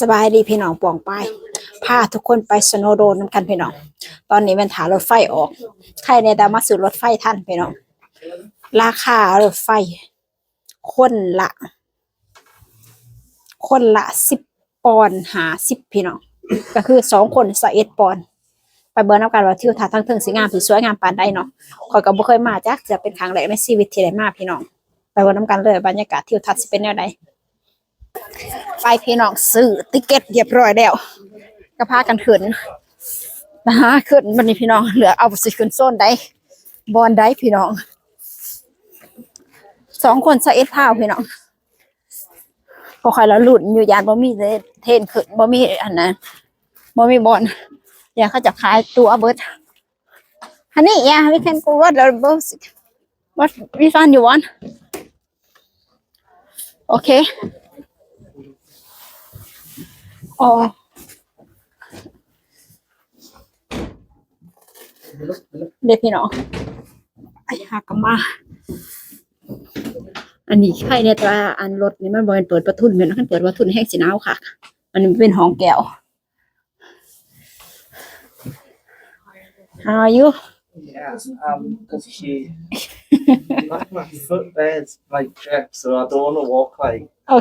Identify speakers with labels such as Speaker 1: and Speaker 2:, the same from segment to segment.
Speaker 1: สบายดีพี่น้องปองไปพาทุกคนไปสโนว์โดนน้ำกันพี่น้อง ตอนนี้เป็นถารถไฟออก ใครในดามาซื้อรถไฟท่านพี่น้อง ราคารถไฟ คนละ คนละสิบปอนหาสิบพี่น้อง ก็คือสองคนสเอ็ดปอน ไปเบิร์น้ำกันว่าทิวทัศน์ทั้งเทิงสีงามสีสวยงามปานใดเนาะคอยก็บ่เคยมาจักจะเป็นครั้งแรกในชีวิตที่ได้มาพี่น้อง ไปเบิร์น้ำกันเลยบรรยากาศทิวทัศน์สิเป็นแนวใด ไปพี่น้องซื้อติเก็ตเรียบร้อยแล้วก็พากันขึ้นนะคะขึ้นวันนี้พี่น้องเหลือเอาสิขึ้นโซนได้บอลได้พี่น้องสองคนใส่เอ็ดพาวพี่น้องพอใครแล้วหลุดอยู่ยานบ่มีเลยเทนขึ้นบ่มีอันนั้นบ่มีบอลอย่าเขาจะขายตัวเบิร์ดฮันนี่ยา we can go what the bus what which one you want okay อ๋อเด็กพี่น้องไอ้หักกนมา อันนี้ใครในตราอันรถนี่มันบอลเปิดประทุนเหมือนกันเปิดประทุนแห้งสีหนาวค่ะ มันเป็นห้องแก้ว How are you
Speaker 2: Yeah, um, because she, like my foot there's like checked, so I don't want to walk like.
Speaker 1: โอ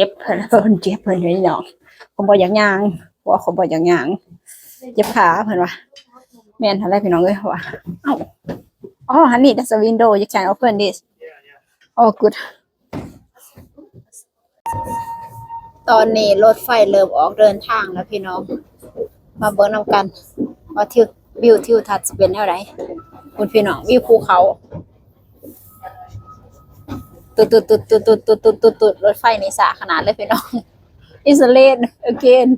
Speaker 1: เจ็บเพิ่นเพิ่นเจ็บเพิ่นเลยน้องผมบอกอย่างยางเพราะว่าผมบอกอย่างยางเจ็บขาเพิ่นว่าแม่นอะไรพี่น้องเอ้ยว่าเอ้าอ๋อ honey that's a window you can open this oh good ตอนนี้รถไฟเริ่มออกเดินทางแล้วพี่น้อง มาเบิ่งนำกันว่าทิววิวทิวทัศน์เป็นแนวใดคุณพี่น้องวิวภูเขา ตุดตุดตุดตุดตุดตุดตุดตุดตุดรถไฟนี่สาขนาดเลยพี่น้อง is late again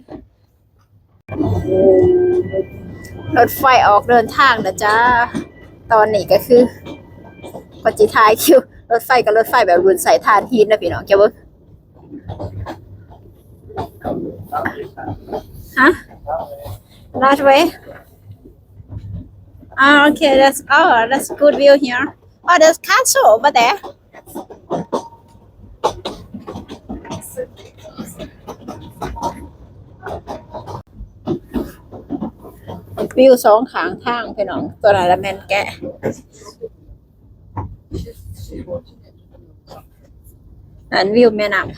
Speaker 1: รถไฟออกเดินทางนะจ้าตอนนี้ก็คือปจิทายคิว รถไฟกับรถไฟแบบรุนใส่ทานฮีนนะพี่น้องแกเบิ่งฮะ That way. Ah, okay. That's oh, that's good view here. Oh, there's castle over there. วิวสองขางทางพี่น้อง ตัวละแมนแกะอันวิวแม่น้ำ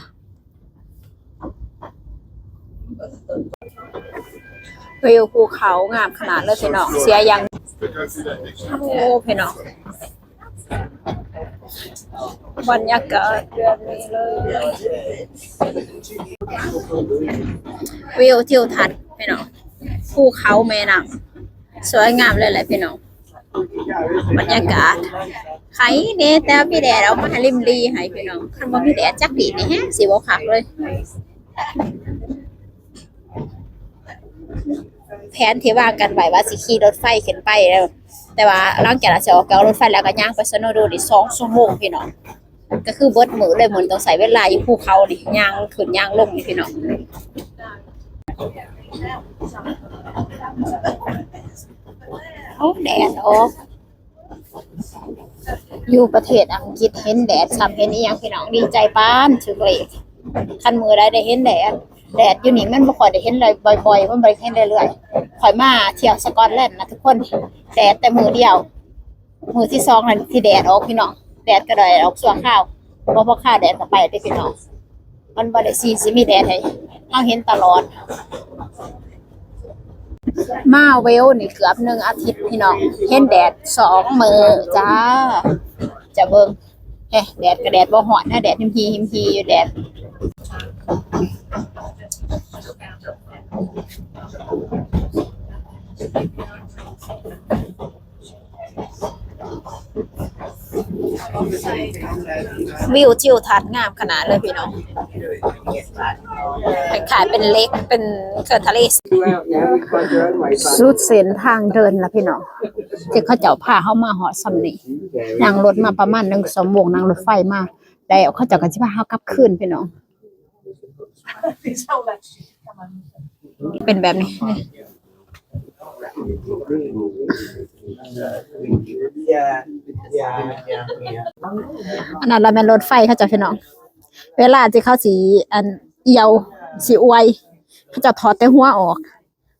Speaker 1: วิวภูเขางามขนาดเลยพี่น้อง เสียยัง โอ้พี่น้อง บรรยากาศเดือนนี้เลยวิวทิวทัศน์พี่น้องภูเขาแม่น้ำสวยงามเลยแหละพี่น้องบรรยากาศใครเนี่ยแต่พี่แดดเอามาริมรีให้พี่น้องคันว่าพี่แดดจักดีนี่ฮะสิบ่คักเลย แผนที่วางกันไว้ว่าสิขี่รถไฟขึ้นไปแล้วแต่ว่าหลังจากเราจะออกจากรถไฟแล้วก็ย่างไปสโนว์โดนี่สองชั่วโมงพี่น้อง ก็คือเบิดมือเลยเหมือนต้องใส่เวลาอยู่ภูเขานี่ย่างขึ้นย่างลงนี่พี่น้องโอ้แดดออกอยู่ประเทศอังกฤษเห็นแดดซ้ำเห็นอีหยังพี่น้องดีใจป้านถึกเลยคันมือได้ได้เห็นแดดแดดอยู่นี่มันบ่ค่อยได้เห็นเลยบ่อยๆมันบ่ได้เห็นเรื่อยๆข่อยมาเที่ยวสกอตแลนด์นะทุกคนแดดแต่มือเดียวมือที่สองนั่นที่แดดออกพี่น้อง แดดก็ได้ออกส่วงข้าวบ่พอข้าวแดดก็ไปเด้พี่น้องมันบ่ได้สิสิมีแดดให้เฮาเห็นตลอด มาเวลนี่เกือบหนึ่งอาทิตย์พี่น้องเห็นแดดสองมือจ้า จะเบิ่งเอ๊ะแดดก็แดดบ่ฮ้อนนะแดดหิมพีหิมพีอยู่แดด วิวทิวทัศน์งามขนาดเลยพี่น้องคล้ายๆเป็นเล็กเป็นเกิดทะเลสุดเส้นทางเดินละพี่น้องที่เขาเจ้าพาเข้ามาหอดสำนีนั่งรถมาประมาณหนึ่งสองโมงนั่งรถไฟมาแล้วเขาเจ้าก็สิพาเขากลับคืนพี่น้องเป็นแบบนี้ อันนั้นเราเป็นรถไฟเขาเจ้าพี่น้อง เวลาที่เขาสีอันเอียวสีอวยเขาจะถอดแต่หัวออก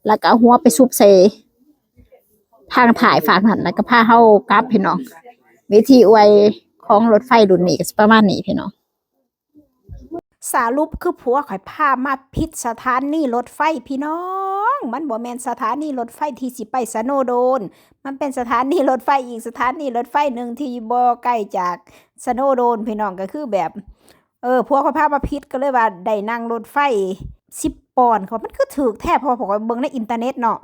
Speaker 1: แล้วก็หัวไปซุบเซทางถ่ายฝากหันแล้วก็พาเข้ากลับพี่น้อง วิธีอวยของรถไฟรุ่นนี้ก็ประมาณนี้พี่น้องสารุปคือผัวข่อยพามาพิษสถานนี่รถไฟพี่น้อง มันบ่แมนสถานีรถไฟที่สิไปสโนโดน มันเป็นสถานีรถไฟอีกสถานีรถไฟหนึ่งที่บ่ใกล้จากสโนโดนพี่น้องก็คือแบบ เออพวข่อยพามาพิษก็เลยว่าได้นั่งรถไฟสิบปอนด์เขามันคือถือแท้พอผมก็เบิ่งในอินเทอร์เน็ตเนาะ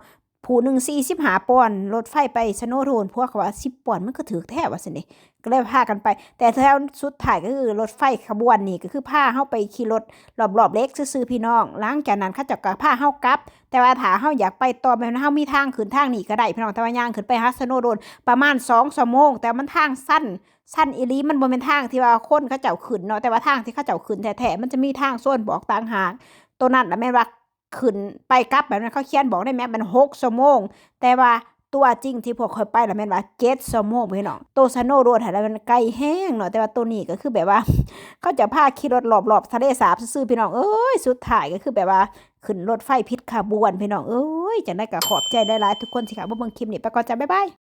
Speaker 1: ผู้หนึ่งสี่สิบหาปอนรถไฟไปสโนโดนพวกเขาว่าสิบปอนมันก็ถือแท้ว่าสินี่ก็เลยพากันไป แต่แถวสุดท้ายก็คือรถไฟขบวนนี้ก็คือพาเฮาไปขี่รถรอบๆเล็กซื่อๆพี่น้องหลังจากนั้นเขาจะก็พาเฮากลับ แต่ว่าถ้าเฮาอยากไปต่อแม่นเฮามีทางขึ้นทางนี้ก็ได้พี่น้องแต่ว่าย่างขึ้นไปหาสโนโดนประมาณ2ชั่วโมงแต่มันทางสั้นสั้นอีลีมันบ่เป็นทางที่ว่าคนเขาเจ้าขึ้นเนาะแต่ว่าทางที่เขาเจ้าขึ้นแท้ๆมันจะมีทางโซนบอกต่างหากตัวนั้นนะแม่นว่า ขึ้นไปกลับแบบนั้นเขาเขียนบอกได้แม่มัน6ชั่วโมง แต่ว่าตัวจริงที่พวกคอยไปแล้วแม่นว่า7ชั่วโมงพี่น้องตัวสโนโรดหาแล้วมันไกลแห้งเนาะแต่ว่าตัวนี้ก็คือแบบว่า เขาจะพาขี่รถรอบๆทะเลสาบซื่อพี่น้องเอ้ยสุดท้ายก็คือแบบว่าขึ้นรถไฟพิษขบวนพี่น้องเอ้ยจังได้ก็ขอบใจได้หลายทุกคนสิค่ะว่าเบิ่งคลิปนี้ไปก่อนจ้ะบ๊ายบาย